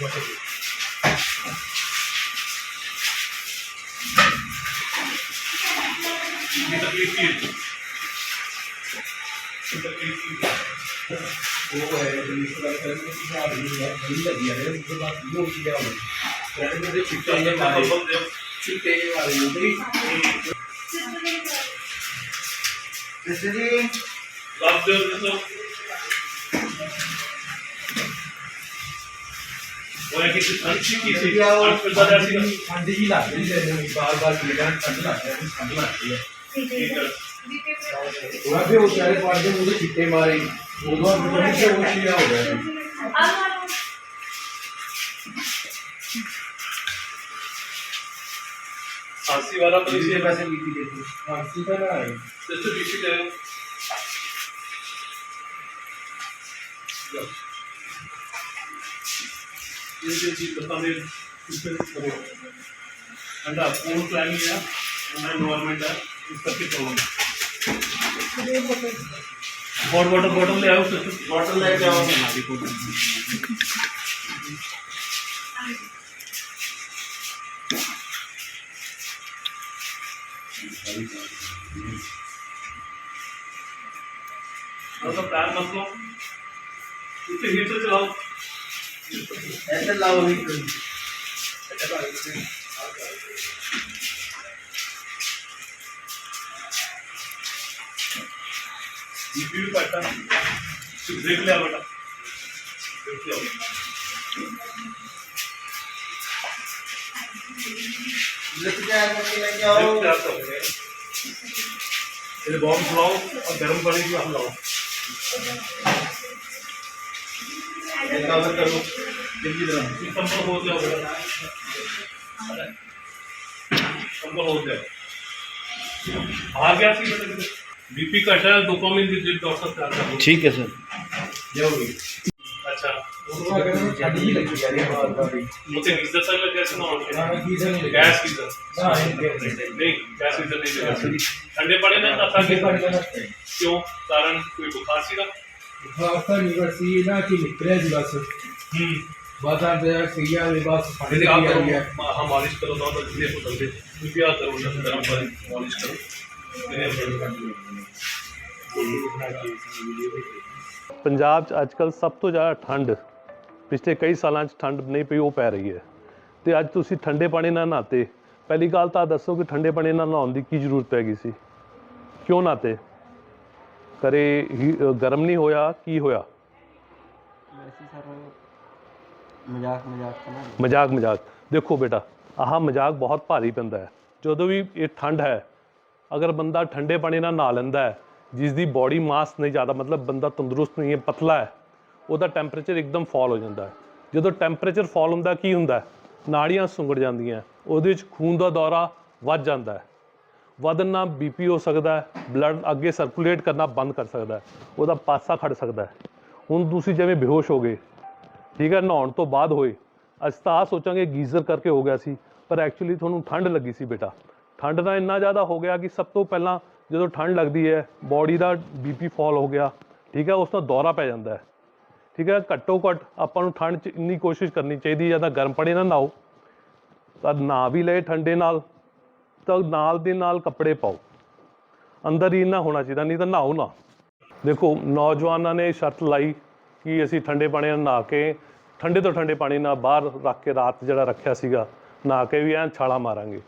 ਉਹ ਹੈ ਜਿਸ ਦਾ ਕਰਨ ਦੀ ਹਾਲ ਨਹੀਂ ਹੈ ਨਹੀਂ ਲੱਗੀ ਆ ਰਿਹਾ ਉਸ ਦਾ ਕੀ ਹੋ ਗਿਆ ਹੁਣ ਰੈਡ ਦੇ ਚਿੱਟੇ ਨੇ ਮਾਰੇ ਚਿੱਟੇ ਵਾਲੇ ਉਹਦੇ ਸਿੱਧੇ ਜੀ ਲੱਗ ਦੇ ਉਹ ਹੈ ਕਿ ਅੰਸ਼ੀ ਕੀ ਸੀ। ਅੰਸ਼ਪਦਾ ਦਾ ਸੀ ਠੰਡ ਜੀ ਲੱਗ ਰਹੀ ਹੈ ਮੈਨੂੰ ਬਾਰ ਬਾਰ ਜਿਹੜਾ ਠੰਡ ਲੱਗ ਰਹੀ ਹੈ ਠੰਡ ਲੱਗ ਰਹੀ ਹੈ। ਠੀਕ ਹੈ ਉਹਨਾਂ ਦੇ ਉਹ ਚਾਰੇ ਪਾੜ ਦੇ ਮੂਹਰੇ ਚਿੱਟੇ ਮਾਰੇ। ਉਦੋਂ ਪਤਾ ਨਹੀਂ ਕਿਉਂ ਸ਼ੀਆ ਹੋ ਗਿਆ ਆਸੀ ਵਾਲਾ ਪੁਲਿਸ ਦੇ ਪੈਸੇ ਕੀਤੀ ਦੇਖੋ ਆਸੀ ਤਾਂ ਨਾ ਹੈ ਤੇ ਤੁਸੀਂ ਡਿਸਟ੍ਰਿਕਟ ਹੈ? ఏదైతే बताने उसमें करो अंडा पूर्ण प्लानिंग है अंडा इन्वायरमेंट है इस सबके प्रॉब्लम हॉट वाटर बॉटल ले आओ वाटर ले आओ हमारी को मतलब प्लान मतलब इसे हीटर चलाओ ऐसे लाओ भी बीपी भी घट है ब्रेक ले आओ बेटा ब्रेक ले आओ लिख के आगे लेके ब्रेक आओ तैयार कर रहे हैं फिर बॉम्ब फुलाओ और गर्म पानी भी आप लाओ कवर करो। जल्दी तरह कंबल हो जाओ। कंबल हो जाओ आ गया बीपी तो का अठारह दो कॉम डॉक्टर ठीक है सर ज़रूरी अच्छा। मुझे गीजर सर गैस नहीं नहीं ठंडे पड़े ना क्यों? कारण कोई बुखार सी का बुखार था नहीं बस ये ना कि निकले जी बस हम्म बाजार से सैया में बस फट यदि आप गया करो गया मा- हाँ मालिश करो ना तो धीरे को जल्दी कृपया करो ना गर्म पानी मालिश करो धीरे को ਪੰਜਾਬ 'ਚ ਅੱਜਕੱਲ ਸਭ ਤੋਂ ਜ਼ਿਆਦਾ ਠੰਡ ਪਿਛਲੇ ਕਈ ਸਾਲਾਂ 'ਚ ਠੰਡ ਨਹੀਂ ਪਈ ਉਹ ਪੈ ਰਹੀ ਹੈ ਤੇ ਅੱਜ ਤੁਸੀਂ ਠੰਡੇ ਪਾਣੀ ਨਾਲ ਨਹਾਤੇ ਪਹਿਲੀ ਗੱਲ ਤਾਂ ਦੱਸੋ ਕਿ ਠੰਡੇ ਪਾਣੀ ਨਾਲ ਨਹਾਉਣ ਦੀ ਕੀ ਜ਼ਰੂਰਤ ਪੈ ਗਈ ਸੀ ਕਿਉਂ ਨਹਾਤੇ ਕਰੇ ਗਰਮ ਨਹੀਂ ਹੋਇਆ ਕੀ ਹੋਇਆ? ਵੈਸੇ ਸਰ ਮਜ਼ਾਕ ਮਜ਼ਾਕ ਨਾ ਮਜ਼ਾਕ ਮਜ਼ਾਕ। ਦੇਖੋ ਬੇਟਾ ਆਹ ਮਜ਼ਾਕ ਬਹੁਤ ਭਾਰੀ ਪੈਂਦਾ ਹੈ। ਜਦੋਂ ਵੀ ਇਹ ਠੰਡ ਹੈ ਅਗਰ ਬੰਦਾ ਠੰਡੇ ਪਾਣੀ ਨਾਲ ਨਹਾ ਲੈਂਦਾ ਹੈ ਜਿਸ ਦੀ ਬਾਡੀ ਮਾਸ ਨਹੀਂ ਜ਼ਿਆਦਾ ਮਤਲਬ ਬੰਦਾ ਤੰਦਰੁਸਤ ਨਹੀਂ ਹੈ ਪਤਲਾ ਹੈ ਉਹਦਾ ਟੈਂਪਰੇਚਰ ਇੱਕਦਮ ਫਾਲ ਹੋ ਜਾਂਦਾ ਹੈ। ਜਦੋਂ ਟੈਂਪਰੇਚਰ ਫਾਲ ਹੁੰਦਾ ਕੀ ਹੁੰਦਾ? ਨਾੜੀਆਂ ਸੁੰਗੜ ਜਾਂਦੀਆਂ ਉਹਦੇ ਵਿੱਚ ਖੂਨ ਦਾ ਦੌਰਾ ਵੱਧ ਜਾਂਦਾ ਹੈ। ਵਧਣ ਨਾਲ ਬੀਪੀ ਹੋ ਸਕਦਾ ਹੈ ਬਲੱਡ ਅੱਗੇ ਸਰਕੂਲੇਟ ਕਰਨਾ ਬੰਦ ਕਰ ਸਕਦਾ ਹੈ, ਉਹਦਾ ਪਾਸਾ ਖੜ ਸਕਦਾ ਹੈ। ਹੁਣ ਤੁਸੀਂ ਜਿਵੇਂ ਬੇਹੋਸ਼ ਹੋ ਗਏ ਠੀਕ ਹੈ, ਨਹਾਉਣ ਤੋਂ ਬਾਅਦ ਹੋਏ, ਅਸੀਂ ਤਾਂ ਆਹ ਸੋਚਾਂਗੇ ਗੀਜ਼ਰ ਕਰਕੇ ਹੋ ਗਿਆ ਸੀ, ਪਰ ਐਕਚੁਅਲੀ ਤੁਹਾਨੂੰ ਠੰਡ ਲੱਗੀ ਸੀ ਬੇਟਾ। ਠੰਡ ਦਾ ਇੰਨਾ ਜ਼ਿਆਦਾ ਹੋ ਗਿਆ ਕਿ ਸਭ ਤੋਂ ਪਹਿਲਾਂ ਜਦੋਂ ਠੰਡ ਲੱਗਦੀ ਹੈ ਬਾਡੀ ਦਾ ਬੀਪੀ ਫਾਲ ਹੋ ਗਿਆ, ਠੀਕ ਹੈ, ਉਸ ਨਾਲ ਦੌਰਾ ਪੈ ਜਾਂਦਾ ਹੈ। ਠੀਕ ਹੈ, ਘੱਟੋ ਘੱਟ ਆਪਾਂ ਨੂੰ ਠੰਡ 'ਚ ਇੰਨੀ ਕੋਸ਼ਿਸ਼ ਕਰਨੀ ਚਾਹੀਦੀ ਜਾਂ ਤਾਂ ਗਰਮ ਪਾਣੀ ਨਾਲ ਨਹਾਓ, ਤਾਂ ਨਹਾ ਵੀ ਲਏ ਠੰਡੇ ਨਾਲ ਤਾਂ ਨਾਲ ਦੇ ਨਾਲ ਕੱਪੜੇ ਪਾਓ। ਅੰਦਰ ਹੀ ਨਾ ਹੋਣਾ ਚਾਹੀਦਾ, ਨਹੀਂ ਤਾਂ ਨਹਾਓ ਨਾ। ਦੇਖੋ, ਨੌਜਵਾਨਾਂ ਨੇ ਸ਼ਰਤ ਲਾਈ ਕਿ ਅਸੀਂ ਠੰਡੇ ਪਾਣੀ ਨਾਲ ਨਹਾ ਕੇ, ਠੰਡੇ ਤੋਂ ਠੰਡੇ ਪਾਣੀ ਨਾਲ ਬਾਹਰ ਰੱਖ ਕੇ ਰਾਤ ਜਿਹੜਾ ਰੱਖਿਆ ਸੀਗਾ, ਨਹਾ ਕੇ ਵੀ ਐਂ ਛਾਲਾ ਮਾਰਾਂਗੇ।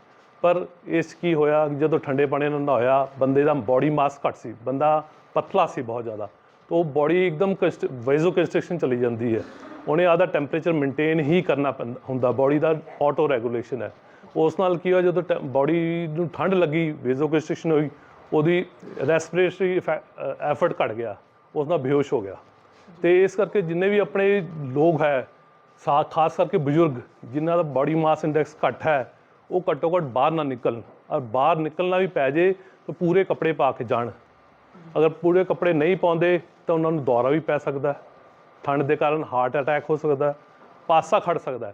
ਪਰ ਇਸ ਕੀ ਹੋਇਆ, ਜਦੋਂ ਠੰਡੇ ਪਾਣੀ ਨਾਲ ਨਹਾਇਆ ਬੰਦੇ ਦਾ ਬਾਡੀ ਮਾਸ ਘੱਟ ਸੀ, ਬੰਦਾ ਪਤਲਾ ਸੀ ਬਹੁਤ ਜ਼ਿਆਦਾ। ਤਾਂ ਉਹ ਬਾਡੀ ਇੱਕਦਮ ਵੈਜ਼ੋ ਕੰਸਟ੍ਰਕਸ਼ਨ ਚਲੀ ਜਾਂਦੀ ਹੈ। ਉਹਨੇ ਆਦਾ ਟੈਂਪਰੇਚਰ ਮੇਨਟੇਨ ਹੀ ਕਰਨਾ ਪੈਂਦਾ, ਹੁੰਦਾ ਬਾਡੀ ਦਾ ਆਟੋ ਰੈਗੂਲੇਸ਼ਨ ਹੈ। ਉਸ ਨਾਲ ਕੀ ਹੋਇਆ, ਜਦੋਂ ਬਾਡੀ ਨੂੰ ਠੰਡ ਲੱਗੀ ਵੈਜ਼ੋ ਹੋਈ, ਉਹਦੀ ਰੈਸਪੀਰੇਟਰੀ ਐਫਰਟ ਘਟ ਗਿਆ, ਉਸ ਨਾਲ ਬੇਹੋਸ਼ ਹੋ ਗਿਆ। ਤੇ ਇਸ ਕਰਕੇ ਜਿੰਨੇ ਵੀ ਆਪਣੇ ਲੋਕ ਹੈ, ਸਾ, ਖਾਸ ਕਰਕੇ ਬਜ਼ੁਰਗ, ਜਿਨ੍ਹਾਂ ਦਾ ਬਾਡੀ ਮਾਸ ਇੰਡੈਕਸ ਘੱਟ ਹੈ, ਉਹ ਘੱਟੋ ਘੱਟ ਬਾਹਰ ਨਾ ਨਿਕਲਣ, ਔਰ ਬਾਹਰ ਨਿਕਲਣਾ ਵੀ ਪੈ ਜੇ, ਤਾਂ ਪੂਰੇ ਕੱਪੜੇ ਪਾ ਕੇ ਜਾਣ। ਅਗਰ ਪੂਰੇ ਕੱਪੜੇ ਨਹੀਂ ਪਾਉਂਦੇ, ਤਾਂ ਉਹਨਾਂ ਨੂੰ ਦੌਰਾ ਵੀ ਪੈ ਸਕਦਾ, ਠੰਡ ਦੇ ਕਾਰਨ ਹਾਰਟ ਅਟੈਕ ਹੋ ਸਕਦਾ, ਪਾਸਾ ਖੜ ਸਕਦਾ।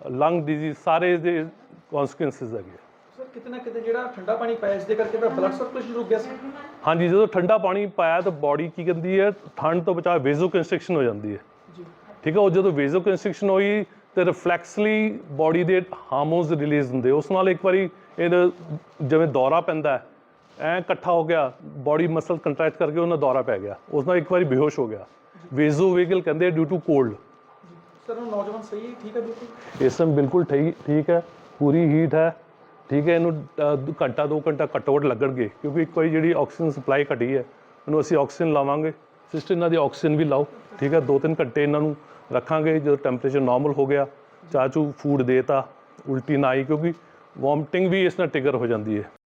ਲੰਗ ਡਿਜ਼ੀਜ਼ ਸਾਰੇ ਦੇ ਕਨਸੀਕੁਐਂਸਸ ਹੈਗੇ। ਸਰ ਕਿਤੇ ਨਾ ਕਿਤੇ ਜਿਹੜਾ ਠੰਡਾ ਪਾਣੀ ਪਾਇਆ ਇਸ ਦੇ ਕਰਕੇ ਤਾਂ ਬਲੱਡ ਸਰਕੂਲੇਸ਼ਨ ਰੁਕ ਗਿਆ ਸੀ। ਹਾਂਜੀ ਜਦੋਂ ਠੰਡਾ ਪਾਣੀ ਪਾਇਆ ਤਾਂ ਬਾਡੀ ਕੀ ਕਹਿੰਦੀ ਹੈ? ਠੰਡ ਤੋਂ ਬਚਾ ਵੇਜ਼ੋ ਕੰਸਟ੍ਰਿਕਸ਼ਨ ਹੋ ਜਾਂਦੀ ਹੈ। ਜੀ। ਠੀਕ ਹੈ ਉਹ ਜਦੋਂ ਵੇਜ਼ੋ ਕੰਸਟ੍ਰਿਕਸ਼ਨ ਹੋਈ ਤੇ ਰਿਫਲੈਕਸਲੀ ਬਾਡੀ ਦੇ ਹਾਰਮੋਨਸ ਰਿਲੀਜ਼ ਹੁੰਦੇ ਉਸ ਨਾਲ ਇੱਕ ਵਾਰੀ ਇਹ ਜਿਵੇਂ ਦੌਰਾ ਪੈਂਦਾ ਹੈ ਐ ਇਕੱਠਾ ਹੋ ਗਿਆ ਬਾਡੀ ਮਸਲ ਕੰਟਰੈਕਟ ਕਰਕੇ ਉਹਨਾਂ ਦੌਰਾ ਪੈ ਗਿਆ। ਉਸ ਨਾਲ ਇੱਕ ਵਾਰੀ ਬੇਹੋਸ਼ ਹੋ ਗਿਆ। ਵੇਜ਼ੋ ਵੇਗਲ ਕਹਿੰਦੇ ਡਿਊ ਟੂ ਕੋਲਡ ਸਰ ਨੌਜਵਾਨ ਸਹੀ ਠੀਕ ਹੈ, ਬਿਲਕੁਲ? ਇਸ ਟਾਈਮ ਬਿਲਕੁਲ ਠੀਕ ਠੀਕ ਹੈ। ਪੂਰੀ ਹੀਟ ਹੈ। ਠੀਕ ਹੈ, ਇਹਨੂੰ ਘੰਟਾ, ਦੋ ਘੰਟਾ ਘੱਟੋ ਘੱਟ ਲੱਗਣਗੇ। ਕਿਉਂਕਿ ਇੱਕ ਵਾਰੀ ਜਿਹੜੀ ਆਕਸੀਜਨ ਸਪਲਾਈ ਘਟੀ ਹੈ, ਉਹਨੂੰ ਅਸੀਂ ਆਕਸੀਜਨ ਲਾਵਾਂਗੇ। ਸਿਸਟਮ ਇਹਨਾਂ ਦੀ ਆਕਸੀਜਨ ਵੀ ਲਾਓ। ਠੀਕ ਹੈ ਦੋ ਤਿੰਨ ਘੰਟੇ ਇਹਨਾਂ ਨੂੰ ਰੱਖਾਂਗੇ, ਜਦੋਂ ਟੈਂਪਰੇਚਰ ਨਾਰਮਲ ਹੋ ਗਿਆ। ਚਾਚੂ ਫੂਡ ਦੇਤਾ, ਉਲਟੀ ਨਾ ਆਈ, ਕਿਉਂਕਿ ਵੋਮਟਿੰਗ ਵੀ ਇਸ ਨਾਲ ਟ੍ਰਿਗਰ ਹੋ ਜਾਂਦੀ ਹੈ।